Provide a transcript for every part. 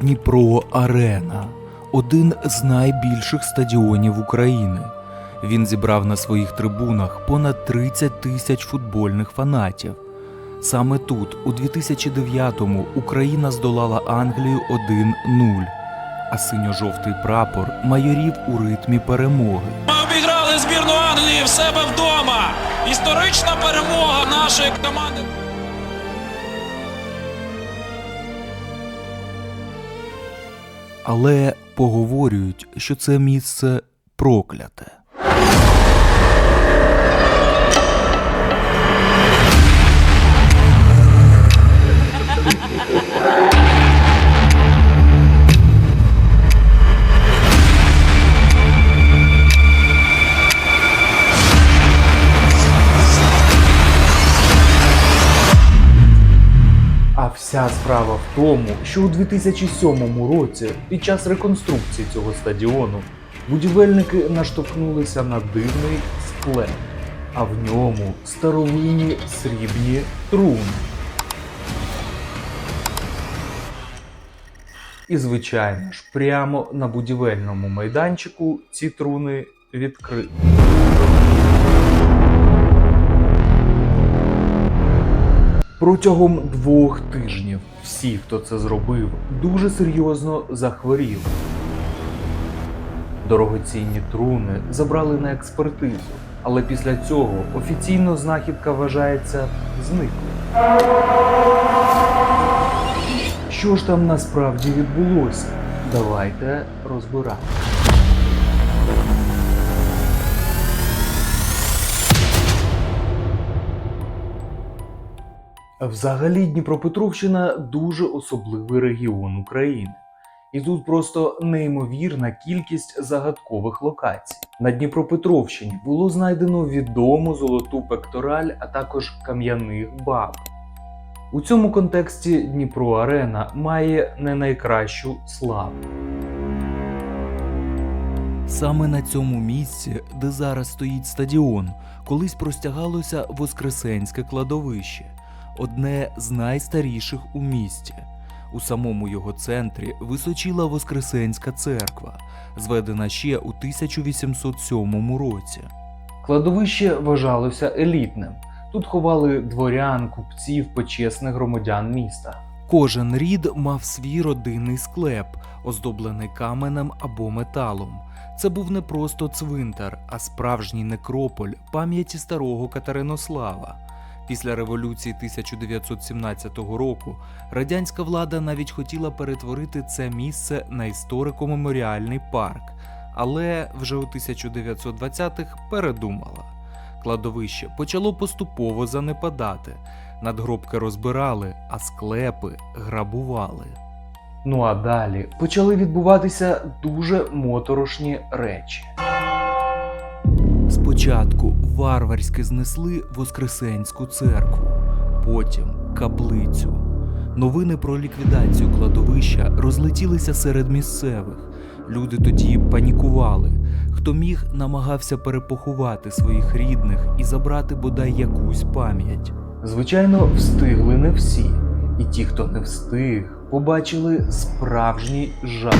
Дніпро Арена один з найбільших стадіонів України. Він зібрав на своїх трибунах понад 30 тисяч футбольних фанатів. Саме тут, у 2009-му, Україна здолала Англію 1-0, а синьо-жовтий прапор майорів у ритмі перемоги. Ми обіграли збірну Англії в себе вдома. Історична перемога нашої команди. Але поговорюють, що це місце прокляте. Справа в тому, що у 2007 році, під час реконструкції цього стадіону, будівельники наштовхнулися на дивний склеп, а в ньому старовинні срібні труни. І, звичайно ж, прямо на будівельному майданчику ці труни відкриті. Протягом двох тижнів всі, хто це зробив, дуже серйозно захворіли. Дорогоцінні труни забрали на експертизу, але після цього офіційно знахідка вважається зниклою. Що ж там насправді відбулося? Давайте розбирати. Взагалі Дніпропетровщина дуже особливий регіон України. І тут просто неймовірна кількість загадкових локацій. На Дніпропетровщині було знайдено відому золоту пектораль, а також кам'яних баб. У цьому контексті Дніпро Арена має не найкращу славу. Саме на цьому місці, де зараз стоїть стадіон, колись простягалося Воскресенське кладовище, одне з найстаріших у місті. У самому його центрі височіла Воскресенська церква, зведена ще у 1807 році. Кладовище вважалося елітним. Тут ховали дворян, купців, почесних громадян міста. Кожен рід мав свій родинний склеп, оздоблений каменем або металом. Це був не просто цвинтар, а справжній некрополь пам'яті старого Катеринослава. Після революції 1917 року радянська влада навіть хотіла перетворити це місце на історико-меморіальний парк, але вже у 1920-х передумала. Кладовище почало поступово занепадати. Надгробки розбирали, а склепи грабували. Ну а далі почали відбуватися дуже моторошні речі. Спочатку варварськи знесли Воскресенську церкву, потім каплицю. Новини про ліквідацію кладовища розлетілися серед місцевих. Люди тоді панікували. Хто міг, намагався перепоховати своїх рідних і забрати бодай якусь пам'ять. Звичайно, встигли не всі, і ті, хто не встиг, побачили справжній жах.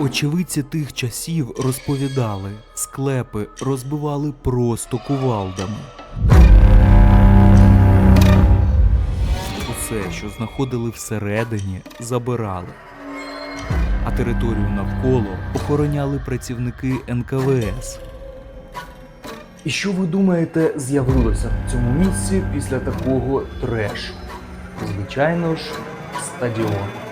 Очевидці тих часів розповідали, склепи розбивали просто кувалдами. Усе, що знаходили всередині, забирали. А територію навколо охороняли працівники НКВС. І що ви думаєте, з'явилося в цьому місці після такого трешу? Звичайно ж, стадіон.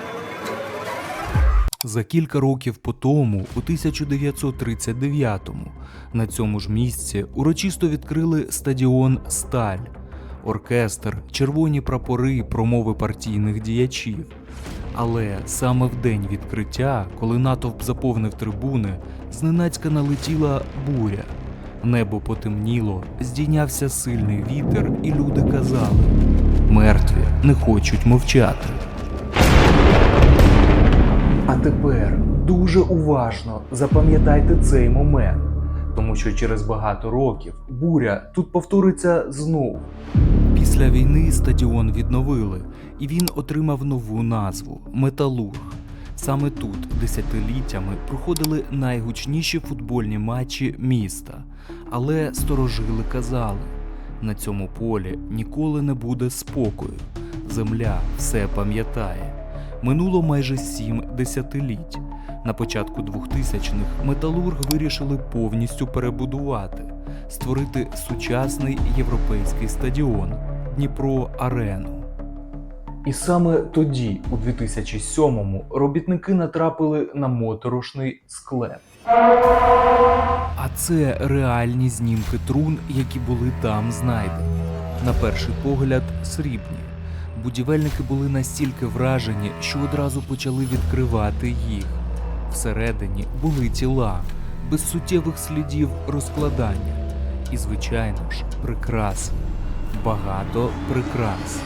За кілька років по тому, у 1939-му, на цьому ж місці урочисто відкрили стадіон Сталь, оркестр, червоні прапори, промови партійних діячів. Але саме в день відкриття, коли натовп заповнив трибуни, зненацька налетіла буря. Небо потемніло, здійнявся сильний вітер, і люди казали: мертві не хочуть мовчати. А тепер дуже уважно запам'ятайте цей момент, тому що через багато років буря тут повториться знову. Після війни стадіон відновили, і він отримав нову назву Металург. Саме тут десятиліттями проходили найгучніші футбольні матчі міста. Але сторожили казали: на цьому полі ніколи не буде спокою. Земля все пам'ятає. Минуло майже сім десятиліть. На початку 2000-х металург вирішили повністю перебудувати, створити сучасний європейський стадіон Дніпро Арену. І саме тоді, у 2007-му, робітники натрапили на моторошний склеп. А це реальні знімки трун, які були там знайдені. На перший погляд, срібні. Будівельники були настільки вражені, що одразу почали відкривати їх. Всередині були тіла, без суттєвих слідів розкладання. І, звичайно ж, прикраси. Багато прикрас.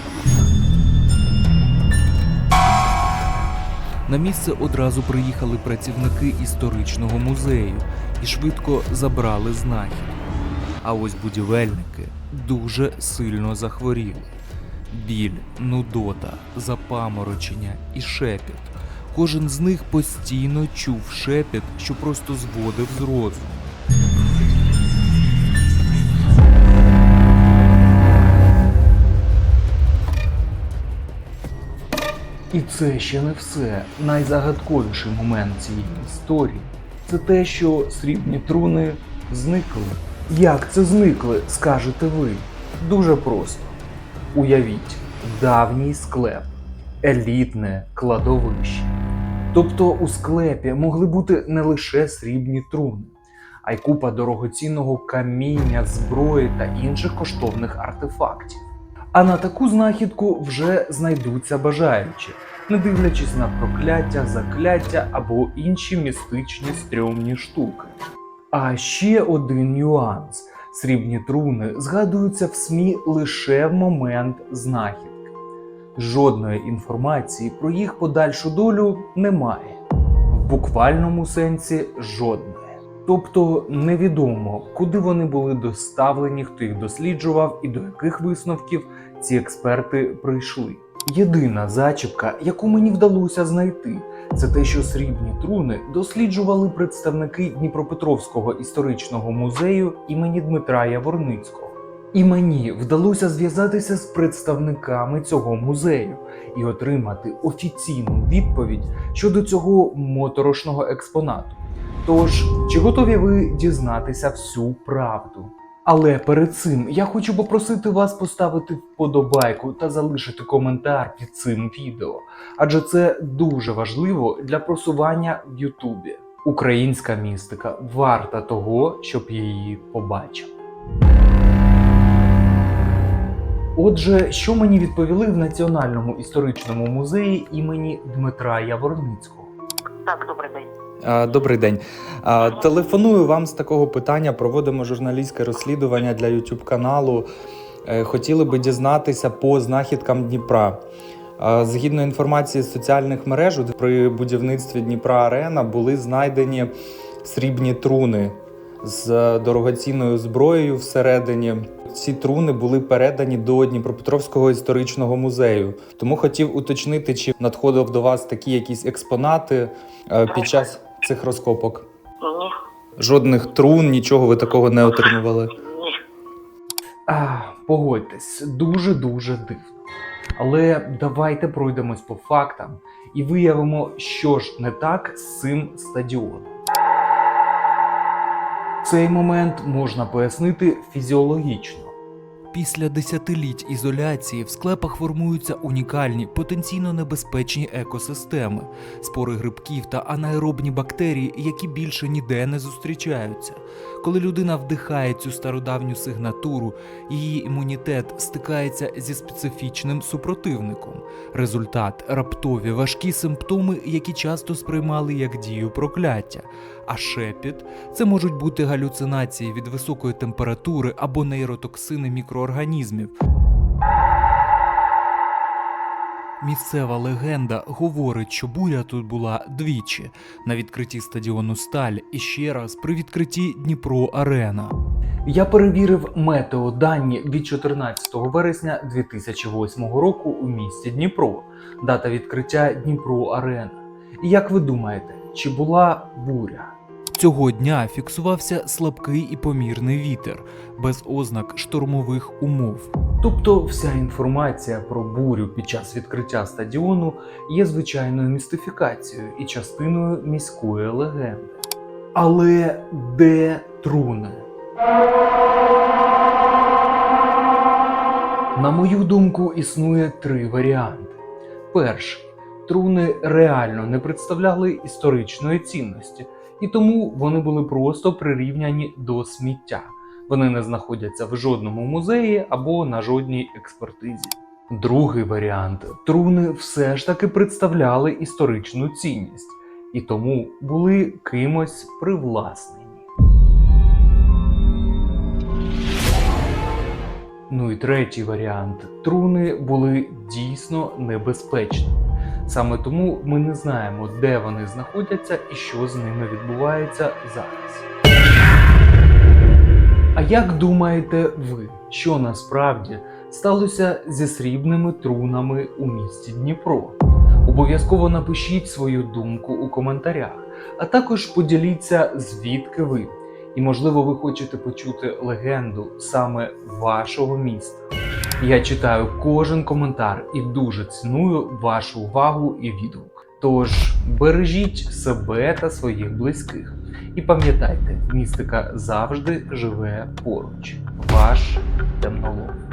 На місце одразу приїхали працівники історичного музею і швидко забрали знахідку. А ось будівельники дуже сильно захворіли. Біль, нудота, запаморочення і шепіт. Кожен з них постійно чув шепіт, що просто зводив з розуму. І це ще не все. Найзагадковіший момент цієї історії це те, що срібні труни зникли. Як це зникли, скажете ви? Дуже просто. Уявіть, давній склеп, елітне кладовище. Тобто у склепі могли бути не лише срібні труни, а й купа дорогоцінного каміння, зброї та інших коштовних артефактів. А на таку знахідку вже знайдуться бажаючі, не дивлячись на прокляття, закляття або інші містичні стрьомні штуки. А ще один нюанс: срібні труни згадуються в СМІ лише в момент знахідки. Жодної інформації про їх подальшу долю немає, в буквальному сенсі жодної. Тобто невідомо, куди вони були доставлені, хто їх досліджував і до яких висновків ці експерти прийшли. Єдина зачіпка, яку мені вдалося знайти, це те, що срібні труни досліджували представники Дніпропетровського історичного музею імені Дмитра Яворницького. І мені вдалося зв'язатися з представниками цього музею і отримати офіційну відповідь щодо цього моторошного експонату. Тож, чи готові ви дізнатися всю правду? Але перед цим я хочу попросити вас поставити вподобайку та залишити коментар під цим відео, адже це дуже важливо для просування в Ютубі. Українська містика варта того, щоб її побачили. Отже, що мені відповіли в Національному історичному музеї імені Дмитра Яворницького? Так. А, Добрий день. Телефоную вам з такого питання. Проводимо журналістське розслідування для YouTube каналу. Е, Хотіли би дізнатися по знахідкам Дніпра. Згідно інформації з соціальних мереж, при будівництві Дніпра Арена були знайдені срібні труни з дорогоцінною зброєю всередині. Ці труни були передані до Дніпропетровського історичного музею. Тому хотів уточнити, чи надходив до вас такі якісь експонати е, під час цих розкопок. Ні, Жодних трун, нічого ви такого не отримували. ні. А, погодьтесь, дуже дуже дивно. Але давайте пройдемось по фактам і виявимо, що ж не так з цим стадіоном. Цей момент можна пояснити фізіологічно. Після десятиліть ізоляції в склепах формуються унікальні, потенційно небезпечні екосистеми, спори грибків та анаеробні бактерії, які більше ніде не зустрічаються. Коли людина вдихає цю стародавню сигнатуру, її імунітет стикається зі специфічним супротивником. Результат раптові важкі симптоми, які часто сприймали як дію прокляття. А шепіт це можуть бути галюцинації від високої температури або нейротоксини мікроорганізмів. Місцева легенда говорить, що буря тут була двічі на відкритті стадіону Сталь і ще раз при відкритті Дніпро Арена. Я перевірив метеодані від 14 вересня 2008 року у місті Дніпро, дата відкриття Дніпро Арена. І як ви думаєте, чи була буря? Цього дня фіксувався слабкий і помірний вітер, без ознак штормових умов. Тобто вся інформація про бурю під час відкриття стадіону є звичайною містифікацією і частиною міської легенди. Але де труни? На мою думку, існує три варіанти. Перший труни реально не представляли історичної цінності, і тому вони були просто прирівняні до сміття. Вони не знаходяться в жодному музеї або на жодній експертизі. Другий варіант труни все ж таки представляли історичну цінність і тому були кимось привласнені. Ну і третій варіант труни були дійсно небезпечними. Саме тому ми не знаємо, де вони знаходяться і що з ними відбувається зараз. А як думаєте ви, що насправді сталося зі срібними трунами у місті Дніпро? Обов'язково напишіть свою думку у коментарях, а також поділіться, звідки ви. І, можливо, ви хочете почути легенду саме вашого міста. Я читаю кожен коментар і дуже ціную вашу увагу і відгук. Тож бережіть себе та своїх близьких. І пам'ятайте, містика завжди живе поруч. Ваш темнолов.